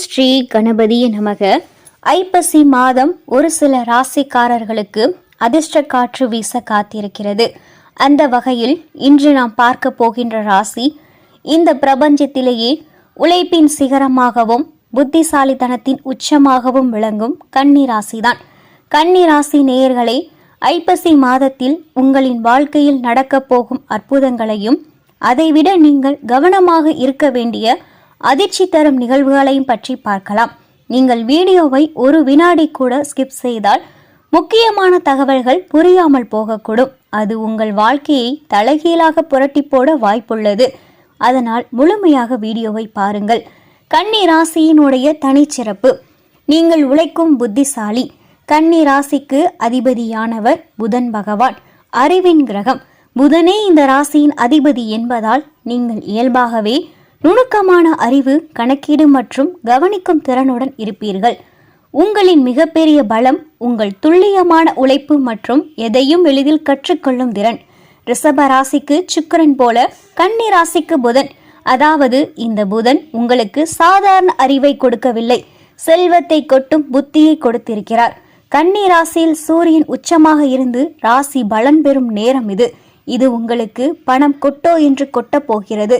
ஸ்ரீ கணபதிய நமக. ஐப்பசி மாதம் ஒரு சில ராசிக்காரர்களுக்கு அதிர்ஷ்ட காற்று வீச காத்திருக்கிறது. அந்த வகையில் இன்று நாம் பார்க்க போகின்ற ராசி இந்த பிரபஞ்சத்திலேயே உழைப்பின் சிகரமாகவும் புத்திசாலித்தனத்தின் உச்சமாகவும் விளங்கும் கன்னி ராசிதான். கன்னி ராசி நேயர்களே ஐப்பசி மாதத்தில் உங்களின் வாழ்க்கையில் நடக்கப் போகும் அற்புதங்களையும் அதைவிட நீங்கள் கவனமாக இருக்க வேண்டிய அதிர்ச்சி தரும் நிகழ்வுகளையும் பற்றி பார்க்கலாம். நீங்கள் வீடியோவை ஒரு வினாடி கூட ஸ்கிப் செய்தால் முக்கியமான தகவல்கள் புரியாமல் போகக்கூடும். அது உங்கள் வாழ்க்கையை தலைகீழாக புரட்டி போட வாய்ப்புள்ளது. அதனால் முழுமையாக வீடியோவை பாருங்கள். கன்னி ராசியினுடைய தனிச்சிறப்பு. நீங்கள் உழைக்கும் புத்திசாலி. கன்னி ராசிக்கு அதிபதியானவர் புதன் பகவான். அறிவின் கிரகம். புதனே இந்த ராசியின் அதிபதி என்பதால் நீங்கள் இயல்பாகவே நுணுக்கமான அறிவு கணக்கீடு மற்றும் கவனிக்கும் திறனுடன் இருப்பீர்கள். உங்களின் மிகப்பெரிய பலம் உங்கள் துல்லியமான உழைப்பு மற்றும் எதையும் எளிதில் கற்றுக்கொள்ளும் திறன். ரிஷப ராசிக்கு சுக்கரன் போல கன்னி ராசிக்கு புதன். அதாவது இந்த புதன் உங்களுக்கு சாதாரண அறிவை கொடுக்கவில்லை. செல்வத்தை கொட்டும் புத்தியை கொடுத்திருக்கிறார். கன்னி ராசியில் சூரியன் உச்சமாக இருந்து ராசி பலன் பெறும் நேரம் இது. இது உங்களுக்கு பணம் கொட்டோ என்று கொட்டப் போகிறது.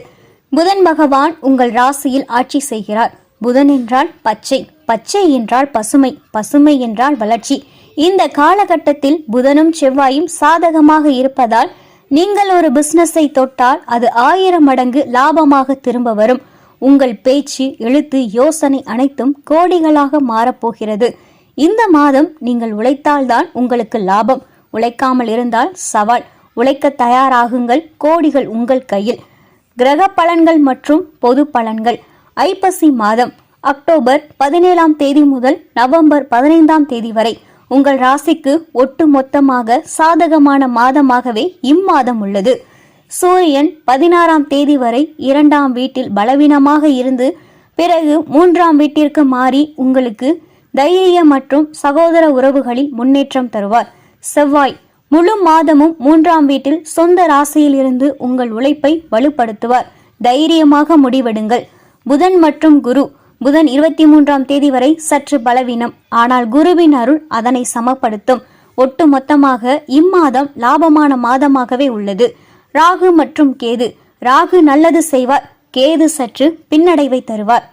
புதன் பகவான் உங்கள் ராசியில் ஆட்சி செய்கிறார். புதன் என்றால் பச்சை பச்சை என்றால் பசுமை பசுமை என்றால் வளர்ச்சி. இந்த காலகட்டத்தில் புதனும் செவ்வாயும் சாதகமாக இருப்பதால் நீங்கள் ஒரு பிசினஸை தொட்டால் அது ஆயிரம் மடங்கு லாபமாக திரும்ப வரும். உங்கள் பேச்சு எழுத்து யோசனை அனைத்தும் கோடிகளாக மாறப்போகிறது. இந்த மாதம் நீங்கள் உழைத்தால்தான் உங்களுக்கு லாபம். உழைக்காமல் இருந்தால் சவால். உழைக்க தயாராகுங்கள் கோடிகள் உங்கள் கையில். கிரக பலன்கள் மற்றும் பொது பலன்கள். ஐப்பசி மாதம் அக்டோபர் பதினேழாம் தேதி முதல் நவம்பர் பதினைந்தாம் தேதி வரை. உங்கள் ராசிக்கு ஒட்டு மொத்தமாக சாதகமான மாதமாகவே இம்மாதம் உள்ளது. சூரியன் பதினாறாம் தேதி வரை இரண்டாம் வீட்டில் பலவீனமாக இருந்து பிறகு மூன்றாம் வீட்டிற்கு மாறி உங்களுக்கு தைரிய மற்றும் சகோதர உறவுகளில் முன்னேற்றம் தருவார். செவ்வாய் முழு மாதமும் மூன்றாம் வீட்டில் சொந்த ராசியில் இருந்து உங்கள் உழைப்பை வலுப்படுத்துவார். தைரியமாக முடிவெடுங்கள். புதன் மற்றும் குரு புதன் இருபத்தி மூன்றாம் தேதி வரை சற்று பலவீனம். ஆனால் குருவின் அருள் அதனை சமப்படுத்தும். ஒட்டு மொத்தமாக இம்மாதம் லாபமான மாதமாகவே உள்ளது. ராகு மற்றும் கேது ராகு நல்லது செய்வார். கேது சற்று பின்னடைவை தருவார்.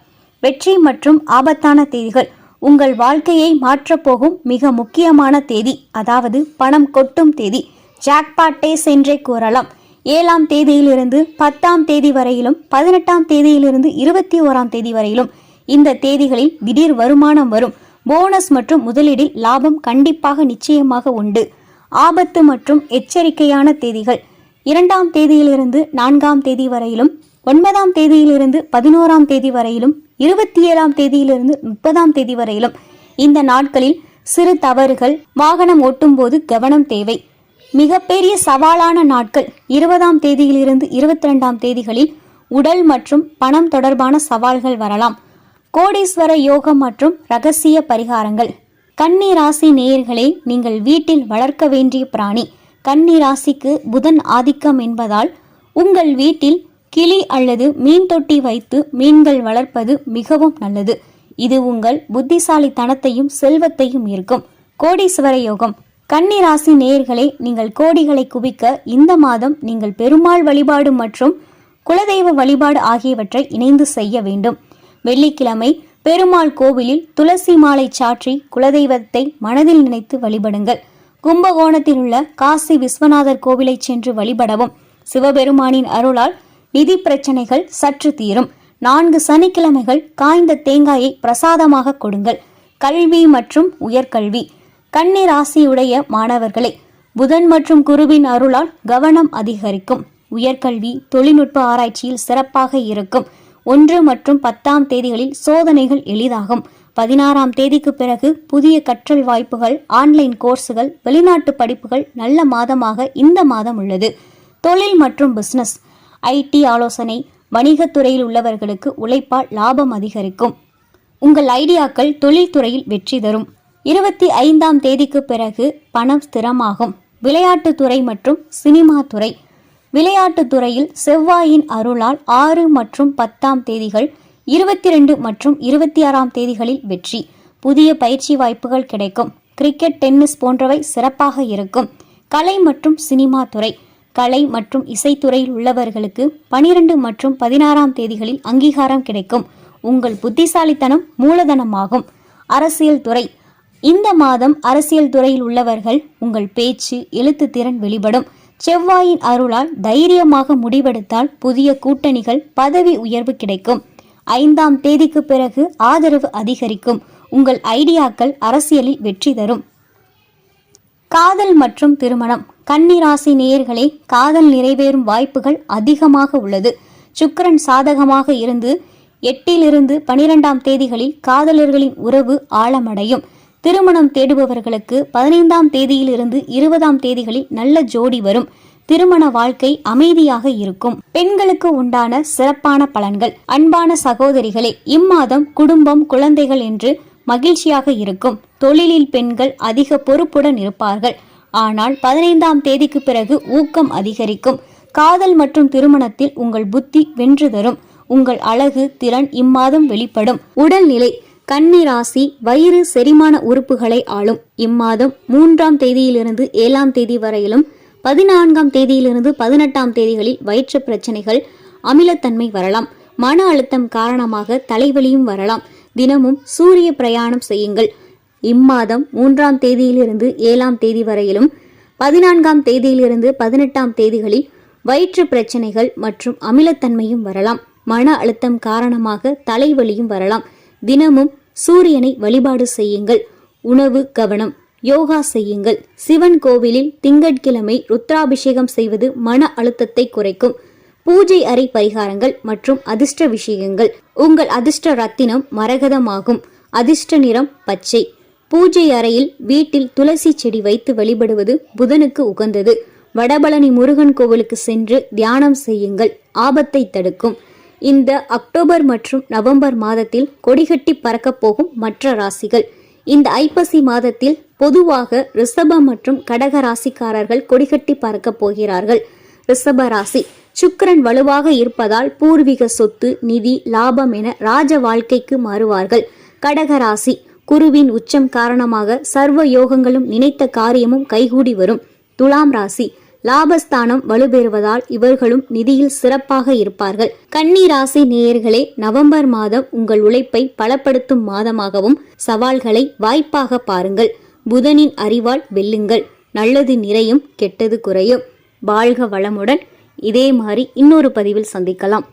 வெற்றி மற்றும் ஆபத்தான தேதிகள் உங்கள் வாழ்க்கையை மாற்றப்போகும் மிக முக்கியமான தேதி அதாவது பணம் கொட்டும் தேதி ஜாக்பாட் டேஸ் என்றே கூறலாம். ஏழாம் தேதியிலிருந்து பத்தாம் தேதி வரையிலும் பதினெட்டாம் தேதியிலிருந்து இருபத்தி ஓராம் தேதி வரையிலும் இந்த தேதிகளில் திடீர் வருமானம் வரும். போனஸ் மற்றும் முதலீடில் லாபம் கண்டிப்பாக நிச்சயமாக உண்டு. ஆபத்து மற்றும் எச்சரிக்கையான தேதிகள். இரண்டாம் தேதியிலிருந்து நான்காம் தேதி வரையிலும் ஒன்பதாம் தேதியிலிருந்து பதினோராம் தேதி வரையிலும் இருபத்தி ஏழாம் தேதியிலிருந்து முப்பதாம் தேதி வரையிலும் இந்த நாட்களில் சிறு தவறுகள் வாகனம் ஓட்டும்போது கவனம் தேவை. மிகப்பெரிய சவாலான நாட்கள் இருபதாம் தேதியிலிருந்து இருபத்தி ரெண்டாம் தேதிகளில் உடல் மற்றும் பணம் தொடர்பான சவால்கள் வரலாம். கோடீஸ்வர யோகம் மற்றும் ரகசிய பரிகாரங்கள். கன்னி ராசி நேயர்களே நீங்கள் வீட்டில் வளர்க்க வேண்டிய பிராணி. கன்னி ராசிக்கு புதன் ஆதிக்கம் என்பதால் உங்கள் வீட்டில் கிளி அல்லது மீன் தொட்டி வைத்து மீன்கள் வளர்ப்பது மிகவும் நல்லது. இது உங்கள் புத்திசாலித்தனத்தையும் செல்வத்தையும் இருக்கும் கோடீஸ்வர யோகம். கன்னிராசி நேர்களே நேயர்களே நீங்கள் கோடிகளை குவிக்க இந்த மாதம் நீங்கள் பெருமாள் வழிபாடு மற்றும் குலதெய்வ வழிபாடு ஆகியவற்றை இணைந்து செய்ய வேண்டும். வெள்ளிக்கிழமை பெருமாள் கோவிலில் துளசி மாலை சாற்றி குலதெய்வத்தை மனதில் நினைத்து வழிபடுங்கள். கும்பகோணத்தில் உள்ள காசி விஸ்வநாதர் கோவிலை சென்று வழிபடவும். சிவபெருமானின் அருளால் நிதி பிரச்சனைகள் சற்று தீரும். நான்கு சனிக்கிழமைகள் காய்ந்த தேங்காயை பிரசாதமாக கொடுங்கள். கல்வி மற்றும் உயர்கல்வி. கன்னி ராசியுடைய மாணவர்களே புதன் மற்றும் குருவின் அருளால் கவனம் அதிகரிக்கும். உயர்கல்வி தொழில்நுட்ப ஆராய்ச்சியில் சிறப்பாக இருக்கும். ஒன்று மற்றும் பத்தாம் தேதிகளில் சோதனைகள் எளிதாகும். பதினாறாம் தேதிக்கு பிறகு புதிய கற்றல் வாய்ப்புகள் ஆன்லைன் கோர்ஸுகள் வெளிநாட்டு படிப்புகள் நல்ல மாதமாக இந்த மாதம் உள்ளது. தொழில் மற்றும் பிஸ்னஸ் ஐடி ஆலோசனை வணிகத்துறையில் உள்ளவர்களுக்கு உழைப்பால் லாபம் அதிகரிக்கும். உங்கள் ஐடியாக்கள் தொழில்துறையில் வெற்றி தரும். இருபத்தி ஐந்தாம் தேதிக்கு பிறகு பணம் ஸ்திரமாகும். விளையாட்டுத்துறை மற்றும் சினிமா துறை. விளையாட்டுத் துறையில் செவ்வாயின் அருளால் ஆறு மற்றும் பத்தாம் தேதிகள் இருபத்தி ரெண்டு மற்றும் இருபத்தி ஆறாம் தேதிகளில் வெற்றி. புதிய பயிற்சி வாய்ப்புகள் கிடைக்கும். கிரிக்கெட் டென்னிஸ் போன்றவை சிறப்பாக இருக்கும். கலை மற்றும் சினிமா துறை. கலை மற்றும் இசைத்துறையில் உள்ளவர்களுக்கு பனிரெண்டு மற்றும் பதினாறாம் தேதிகளில் அங்கீகாரம் கிடைக்கும். உங்கள் புத்திசாலித்தனம் மூலதனமாகும். அரசியல் துறை. இந்த மாதம் அரசியல் துறையில் உள்ளவர்கள் உங்கள் பேச்சு எழுத்து திறன் வெளிப்படும். செவ்வாயின் அருளால் தைரியமாக முடிவெடுத்தால் புதிய கூட்டணிகள் பதவி உயர்வு கிடைக்கும். ஐந்தாம் தேதிக்கு பிறகு ஆதரவு அதிகரிக்கும். உங்கள் ஐடியாக்கள் அரசியலில் வெற்றி தரும். காதல் மற்றும் திருமணம். கன்னிராசி நேயர்களே காதல் நிறைவேறும் வாய்ப்புகள் அதிகமாக உள்ளது. சுக்கரன் சாதகமாக இருந்து எட்டிலிருந்து பனிரெண்டாம் தேதிகளில் காதலர்களின் உறவு ஆழமடையும். திருமணம் தேடுபவர்களுக்கு பதினைந்தாம் தேதியிலிருந்து இருபதாம் தேதிகளில் நல்ல ஜோடி வரும். திருமண வாழ்க்கை அமைதியாக இருக்கும். பெண்களுக்கு உண்டான சிறப்பான பலன்கள். அன்பான சகோதரிகளே இம்மாதம் குடும்பம் குழந்தைகள் என்று மகிழ்ச்சியாக இருக்கும். தொழிலில் பெண்கள் அதிக பொறுப்புடன் இருப்பார்கள். ஆனால் பதினைந்தாம் தேதிக்கு பிறகு ஊக்கம் அதிகரிக்கும். காதல் மற்றும் திருமணத்தில் உங்கள் புத்தி வென்று தரும். உங்கள் அழகு திறன் இம்மாதம் வெளிப்படும். உடல்நிலை கன்னி ராசி வயிறு செரிமான உறுப்புகளை ஆளும். இம்மாதம் மூன்றாம் தேதியிலிருந்து ஏழாம் தேதி வரையிலும் பதினான்காம் தேதியிலிருந்து பதினெட்டாம் தேதிகளில் வயிற்று பிரச்சனைகள் அமிலத்தன்மை வரலாம். மன அழுத்தம் காரணமாக தலைவலியும் வரலாம். தினமும் சூரிய பிரயாணம் செய்யுங்கள். இம்மாதம் மூன்றாம் தேதியிலிருந்து ஏழாம் தேதி வரையிலும் பதினான்காம் தேதியிலிருந்து பதினெட்டாம் தேதிகளில் வயிற்று பிரச்சனைகள் மற்றும் அமிலத்தன்மையும் வரலாம். மன அழுத்தம் காரணமாக தலைவலியும் வரலாம். தினமும் சூரியனை வழிபாடு செய்யுங்கள். உணவு கவனம் யோகா செய்யுங்கள். சிவன் கோவிலில் திங்கட்கிழமை ருத்ராபிஷேகம் செய்வது மன அழுத்தத்தை குறைக்கும். பூஜை அறை பரிகாரங்கள் மற்றும் அதிர்ஷ்ட விஷயங்கள். உங்கள் அதிர்ஷ்ட ரத்தினம் மரகதமாகும். அதிர்ஷ்ட நிறம் பச்சை. பூஜை அறையில் வீட்டில் துளசி செடி வைத்து வழிபடுவது புதனுக்கு உகந்தது. வடபழனி முருகன் கோவிலுக்கு சென்று தியானம் செய்யுங்கள். ஆபத்தை தடுக்கும். இந்த அக்டோபர் மற்றும் நவம்பர் மாதத்தில் கொடிகட்டி பறக்கப் போகும் மற்ற ராசிகள். இந்த ஐப்பசி மாதத்தில் பொதுவாக ரிஷபம் மற்றும் கடக ராசிக்காரர்கள் கொடிகட்டி பறக்கப் போகிறார்கள். ரிஷப ராசி. சுக்கரன் வலுவாக இருப்பதால் பூர்வீக சொத்து நிதி லாபம் என ராஜ வாழ்க்கைக்கு மாறுவார்கள். கடக ராசி. குருவின் உச்சம் காரணமாக சர்வ யோகங்களும் நினைத்த காரியமும் கைகூடி வரும். துலாம் ராசி. லாபஸ்தானம் வலுப்பெறுவதால் இவர்களும் நிதியில் சிறப்பாக இருப்பார்கள். கன்னி ராசி நேயர்களே நவம்பர் மாதம் உங்கள் உழைப்பை பலப்படுத்தும் மாதமாகவும் சவால்களை வாய்ப்பாக பாருங்கள். புதனின் அறிவால் வெல்லுங்கள். நல்லது நிறையும் கெட்டது குறையும். வாழ்க வளமுடன். இதே மாதிரி இன்னொரு பதிவில் சந்திக்கலாம்.